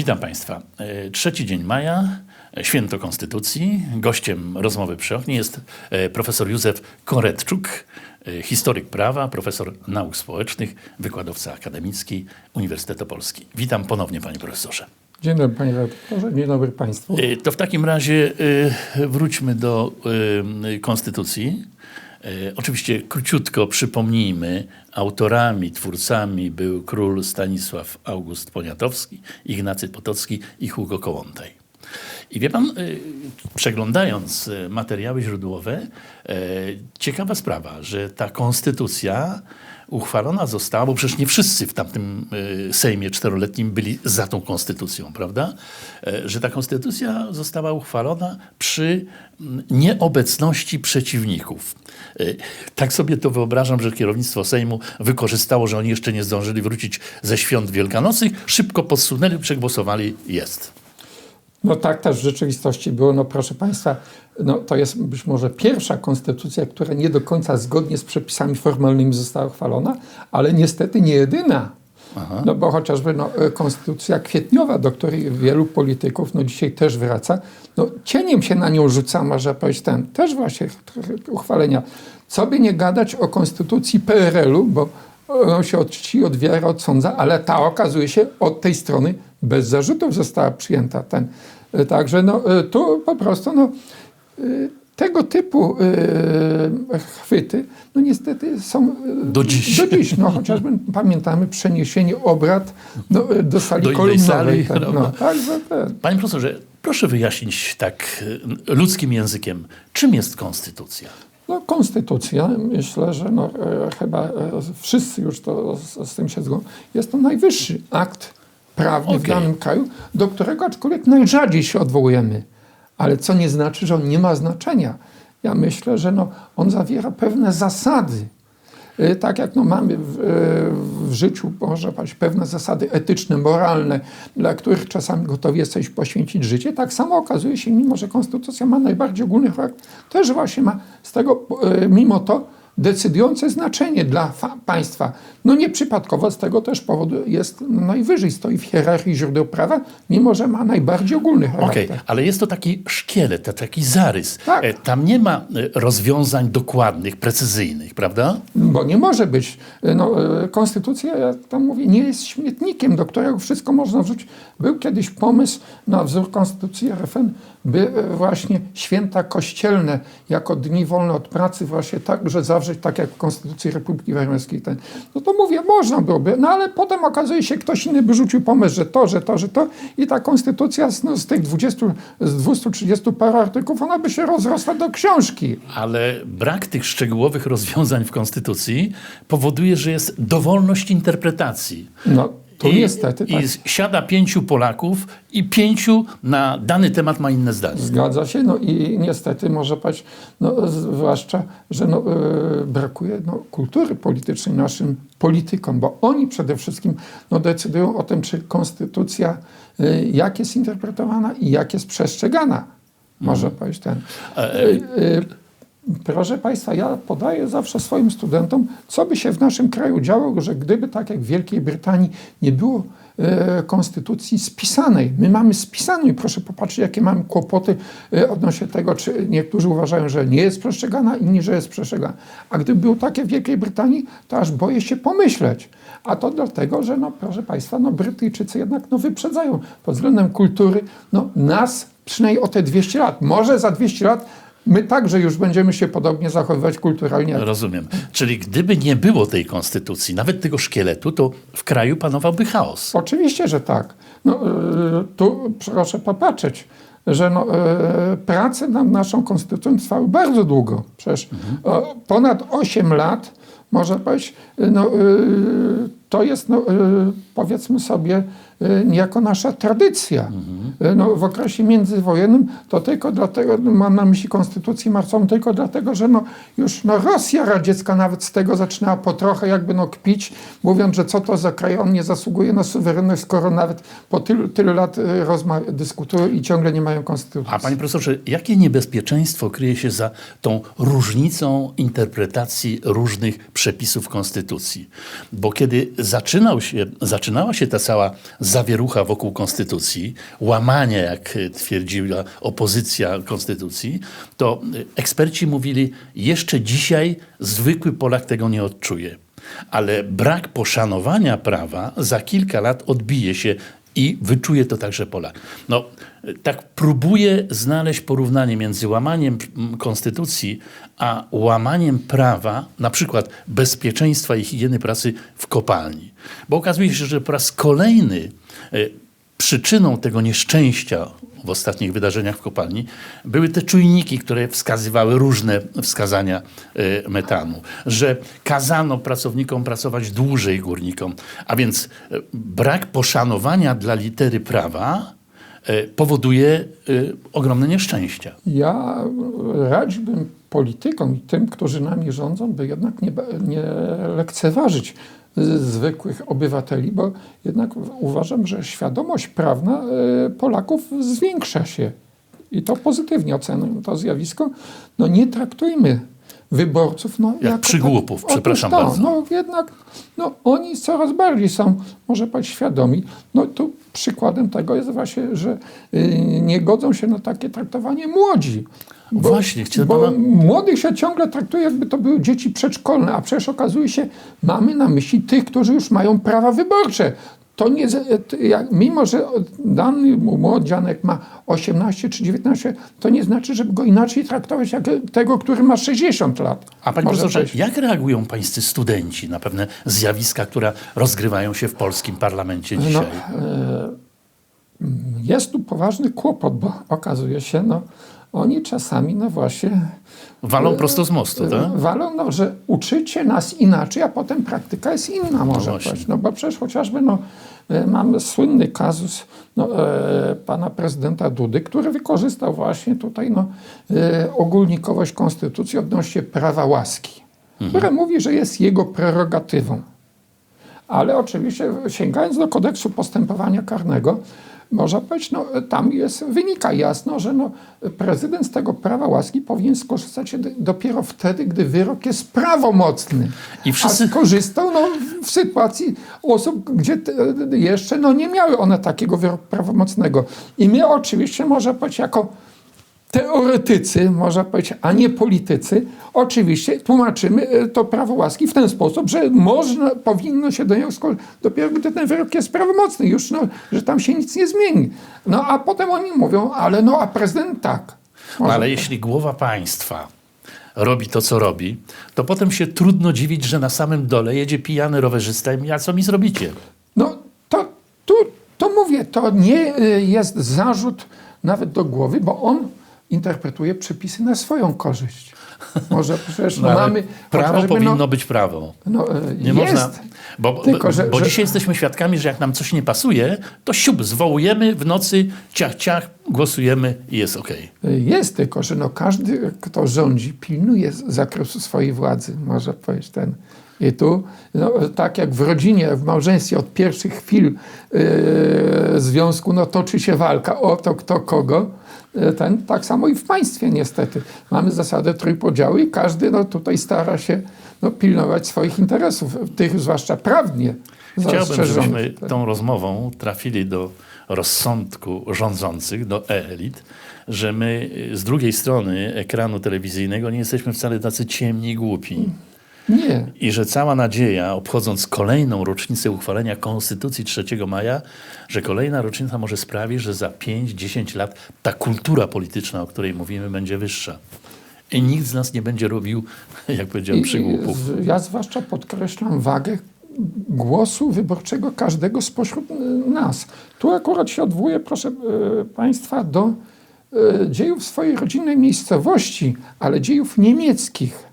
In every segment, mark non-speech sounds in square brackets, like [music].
Witam Państwa. E, Trzeci dzień maja, e, święto Konstytucji. Gościem rozmowy przy oknie jest e, profesor Józef Koretczuk, historyk prawa, profesor nauk społecznych, wykładowca akademicki Uniwersytetu Polski. Witam ponownie, panie profesorze. Dzień dobry panie redaktorze, dzień dobry państwu. To w takim razie wróćmy do Konstytucji. E, Oczywiście króciutko przypomnijmy, autorami, twórcami był król Stanisław August Poniatowski, Ignacy Potocki i Hugo Kołłątaj. I wie pan, y, przeglądając y, materiały źródłowe, e, ciekawa sprawa, że ta konstytucja uchwalona została, bo przecież nie wszyscy w tamtym y, Sejmie czteroletnim byli za tą konstytucją, prawda? Że ta konstytucja została uchwalona przy mm, nieobecności przeciwników. Tak sobie to wyobrażam, że kierownictwo Sejmu wykorzystało, że oni jeszcze nie zdążyli wrócić ze świąt wielkanocnych, szybko podsunęli, przegłosowali, jest. No tak też w rzeczywistości było. No proszę państwa, no to jest być może pierwsza konstytucja, która nie do końca zgodnie z przepisami formalnymi została uchwalona, ale niestety nie jedyna. No bo chociażby no, e, konstytucja kwietniowa, do której wielu polityków no, dzisiaj też wraca, no cieniem się na nią rzuca, może powiedzieć ten, też właśnie uchwalenia. Co by nie gadać o konstytucji PRL-u, bo on się od czci, od wiary odsądza, ale ta okazuje się od tej strony bez zarzutów została przyjęta. Ten. E, Także no, e, tu po prostu no, e, tego typu chwyty no niestety są Do dziś. Do dziś no, chociażby [laughs] pamiętamy przeniesienie obrad no, do sali Do kolumnowej. sali, tak, prawda? no, także ten. Panie profesorze, proszę wyjaśnić tak y, ludzkim językiem, czym jest konstytucja? No, konstytucja, myślę, że no, chyba wszyscy już to z, z tym się zgodzą, jest to najwyższy akt prawny w Okej. danym kraju, do którego aczkolwiek najrzadziej się odwołujemy. Ale co nie znaczy, że on nie ma znaczenia. Ja myślę, że no, on zawiera pewne zasady. E, Tak jak no, mamy w, e, w życiu, powiedzieć, pewne zasady etyczne, moralne, dla których czasami gotowi jesteś poświęcić życie, tak samo okazuje się, mimo że konstytucja ma najbardziej ogólny charakter, też właśnie ma z tego, e, mimo to, decydujące znaczenie dla państwa. No nieprzypadkowo z tego też powodu jest najwyżej, stoi w hierarchii źródeł prawa, mimo że ma najbardziej ogólny charakter. Okej, ale jest to taki szkielet, to taki zarys. Tak. E, Tam nie ma e, rozwiązań dokładnych, precyzyjnych, prawda? Bo nie może być. No, e, konstytucja, ja tam mówię, nie jest śmietnikiem, do którego wszystko można wrzucić. Był kiedyś pomysł na wzór konstytucji RFN, by właśnie święta kościelne jako dni wolne od pracy właśnie tak, że tak jak w Konstytucji Republiki Weimarskiej. Ten. No to mówię, można byłoby, no ale potem okazuje się, ktoś inny by rzucił pomysł, że to, że to, że to i ta konstytucja z, no, z tych 20, z 230 paru artykułów, ona by się rozrosła do książki. Ale brak tych szczegółowych rozwiązań w konstytucji powoduje, że jest dowolność interpretacji. No, to I, niestety tak. I siada pięciu Polaków i pięciu na dany temat ma inne zdanie. Zgadza się, no i niestety może paść, no, zwłaszcza, że no, e, brakuje no, kultury politycznej naszym politykom, bo oni przede wszystkim no, decydują o tym, czy konstytucja e, jak jest interpretowana i jak jest przestrzegana. Może powiedzieć ten. E, E, e, Proszę Państwa, ja podaję zawsze swoim studentom, co by się w naszym kraju działo, że gdyby tak jak w Wielkiej Brytanii nie było e, konstytucji spisanej. My mamy spisaną i proszę popatrzeć, jakie mamy kłopoty e, odnośnie tego, czy niektórzy uważają, że nie jest przestrzegana, inni, że jest przestrzegana. A gdyby było takie w Wielkiej Brytanii, to aż boję się pomyśleć. A to dlatego, że no, proszę Państwa, no, Brytyjczycy jednak no, wyprzedzają pod względem kultury no, nas przynajmniej o te 200 lat. Może za 200 lat My także już będziemy się podobnie zachowywać kulturalnie. Rozumiem. Czyli gdyby nie było tej konstytucji, nawet tego szkieletu, to w kraju panowałby chaos. Oczywiście, że tak. No, y, tu proszę popatrzeć, że no, y, prace nad naszą konstytucją trwały bardzo długo. Przecież o, ponad 8 lat, można powiedzieć, no, y, to jest, no, powiedzmy sobie, y, niejako nasza tradycja. Y, No, w okresie międzywojennym to tylko dlatego, no, mam na myśli konstytucję marcową, tylko dlatego, że no, już no, Rosja radziecka nawet z tego zaczynała po trochę jakby no, kpić, mówiąc, że co to za kraj, on nie zasługuje na suwerenność, skoro nawet po tylu, tylu lat y, rozma- dyskutują i ciągle nie mają konstytucji. A panie profesorze, jakie niebezpieczeństwo kryje się za tą różnicą interpretacji różnych przepisów konstytucji. Bo kiedy zaczynał się, zaczynała się ta cała zawierucha wokół konstytucji, łamanie, jak twierdziła opozycja konstytucji, to eksperci mówili, jeszcze dzisiaj zwykły Polak tego nie odczuje. Ale brak poszanowania prawa za kilka lat odbije się i wyczuje to także Polak. No, tak próbuję znaleźć porównanie między łamaniem konstytucji, a łamaniem prawa, na przykład bezpieczeństwa i higieny pracy w kopalni. Bo okazuje się, że po raz kolejny e, przyczyną tego nieszczęścia w ostatnich wydarzeniach w kopalni były te czujniki, które wskazywały różne wskazania e, metanu, że kazano pracownikom pracować dłużej górnikom, a więc e, brak poszanowania dla litery prawa e, powoduje ogromne nieszczęścia. Ja radziłbym politykom i tym, którzy nami rządzą, by jednak nie, nie lekceważyć zwykłych obywateli, bo jednak uważam, że świadomość prawna e, Polaków zwiększa się i to pozytywnie oceniam to zjawisko. No nie traktujmy wyborców no, Jak jako przygłupów, Otóż przepraszam to, bardzo. No jednak no, oni coraz bardziej są, może powiedzieć, świadomi. No tu przykładem tego jest właśnie, że y, nie godzą się na takie traktowanie młodzi. Właśnie, chciałem bo pana- młodych się ciągle traktuje, jakby to były dzieci przedszkolne, a przecież okazuje się, mamy na myśli tych, którzy już mają prawa wyborcze. To nie, z- t- jak, mimo, że dany młodzianek ma 18 czy 19, to nie znaczy, żeby go inaczej traktować jak tego, który ma 60 lat. A panie profesorze, jak reagują pańscy studenci na pewne zjawiska, które rozgrywają się w polskim parlamencie No, dzisiaj? jest tu poważny kłopot, bo okazuje się, no, oni czasami, no właśnie, Walą prosto z mostu, tak? walą, no, że uczycie nas inaczej, a potem praktyka jest inna, może właśnie. być. No bo przecież chociażby, no, e, mamy słynny kazus no, e, pana prezydenta Dudy, który wykorzystał właśnie tutaj no, e, ogólnikowość konstytucji odnośnie prawa łaski, które mówi, że jest jego prerogatywą. Ale oczywiście sięgając do kodeksu postępowania karnego, można powiedzieć, no, tam jest, wynika jasno, że no, prezydent z tego prawa łaski powinien skorzystać dopiero wtedy, gdy wyrok jest prawomocny. I wszyscy- A skorzystał no, w sytuacji osób, gdzie jeszcze no, nie miały one takiego wyroku prawomocnego. I my oczywiście, można powiedzieć, jako teoretycy, można powiedzieć, a nie politycy, oczywiście tłumaczymy e, to prawo łaski w ten sposób, że można, powinno się do niego skorzystać dopiero gdy ten wyrok jest prawomocny, już no, że tam się nic nie zmieni. No a potem oni mówią, ale no a prezydent tak. No, Może ale jeśli głowa państwa robi to, co robi, to potem się trudno dziwić, że na samym dole jedzie pijany rowerzysta i a co mi zrobicie? No to, tu, to mówię, to nie y, jest zarzut nawet do głowy, bo on interpretuje przepisy na swoją korzyść. Może [laughs] przecież No, mamy... prawo chociażby, powinno no, być prawo. no, y, Nie jest, można. Bo, Tylko, że- bo że- dzisiaj jesteśmy świadkami, że jak nam coś nie pasuje, to siup, zwołujemy w nocy, ciach, ciach, głosujemy i jest okej. Jest tylko, że no każdy, kto rządzi, pilnuje z zakresu swojej władzy, może powiedzieć ten. I tu, no, tak jak w rodzinie, w małżeństwie od pierwszych chwil yy, związku, no toczy się walka o to, kto kogo. Yy, Ten, tak samo i w państwie niestety. Mamy zasadę trójpodziału i każdy no, tutaj stara się no, pilnować swoich interesów, tych zwłaszcza prawnie Chciałbym, żebyśmy tą rozmową trafili do rozsądku rządzących, do elit, że my z drugiej strony ekranu telewizyjnego nie jesteśmy wcale tacy ciemni i głupi. Nie. I że cała nadzieja, obchodząc kolejną rocznicę uchwalenia Konstytucji 3 maja, że kolejna rocznica może sprawić, że za 5-10 lat ta kultura polityczna, o której mówimy, będzie wyższa. I nikt z nas nie będzie robił, [laughs] jak powiedziałem, przygłupów. Ja zwłaszcza podkreślam wagę głosu wyborczego każdego spośród y, nas. Tu akurat się odwołuję, proszę y, Państwa, do y, dziejów swojej rodzinnej miejscowości, ale dziejów niemieckich.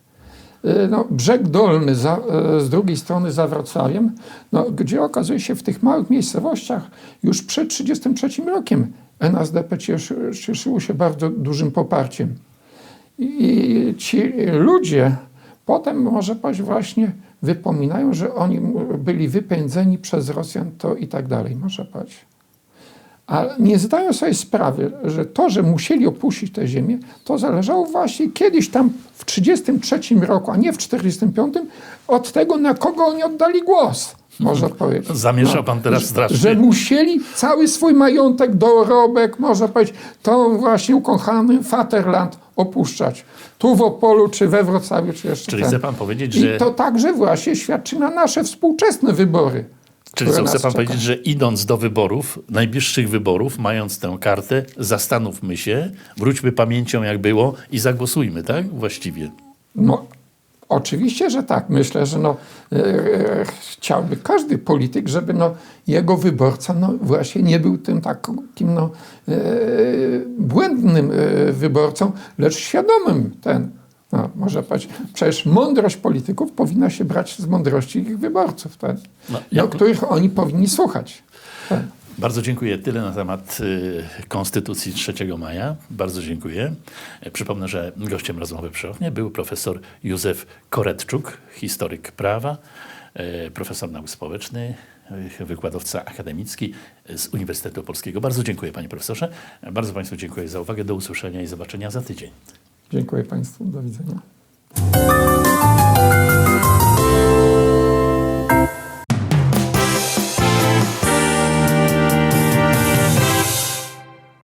Y, No, brzeg Dolny za, y, z drugiej strony za Wrocławiem, no, gdzie okazuje się w tych małych miejscowościach już przed 1933 rokiem NSDP cieszy, cieszyło się bardzo dużym poparciem. I ci ludzie potem, może powiedzieć, właśnie wypominają, że oni byli wypędzeni przez Rosjan, to i tak dalej, może powiedzieć. A nie zdają sobie sprawy, że to, że musieli opuścić tę ziemię, to zależało właśnie kiedyś tam w 1933 roku, a nie w 1945, od tego, na kogo oni oddali głos, można powiedzieć. Zamieszał pan teraz że- strasznie. Że musieli cały swój majątek, dorobek, można powiedzieć, to właśnie ukochany Vaterland opuszczać. Tu w Opolu, czy we Wrocławiu, czy jeszcze Czyli ten. chce pan powiedzieć, I że- to także właśnie świadczy na nasze współczesne wybory. Czyli co, chce pan czekają. powiedzieć, że idąc do wyborów, najbliższych wyborów, mając tę kartę, zastanówmy się, wróćmy pamięcią jak było i zagłosujmy, tak? Właściwie. No, oczywiście, że tak. Myślę, że no, e, e, chciałby każdy polityk, żeby no, jego wyborca no, właśnie nie był tym takim no, e, błędnym e, wyborcą, lecz świadomym ten. No, można powiedzieć, przecież mądrość polityków powinna się brać z mądrości ich wyborców, ten, No, ja- do których oni powinni słuchać. Ten. Bardzo dziękuję. Tyle na temat y, Konstytucji 3 maja. Bardzo dziękuję. E, Przypomnę, że gościem rozmowy przy oknie był profesor Józef Koretczuk, historyk prawa, e, profesor nauk społecznych, e, wykładowca akademicki z Uniwersytetu Polskiego. Bardzo dziękuję panie profesorze. Bardzo państwu dziękuję za uwagę. Do usłyszenia i zobaczenia za tydzień. Dziękuję Państwu. Do widzenia.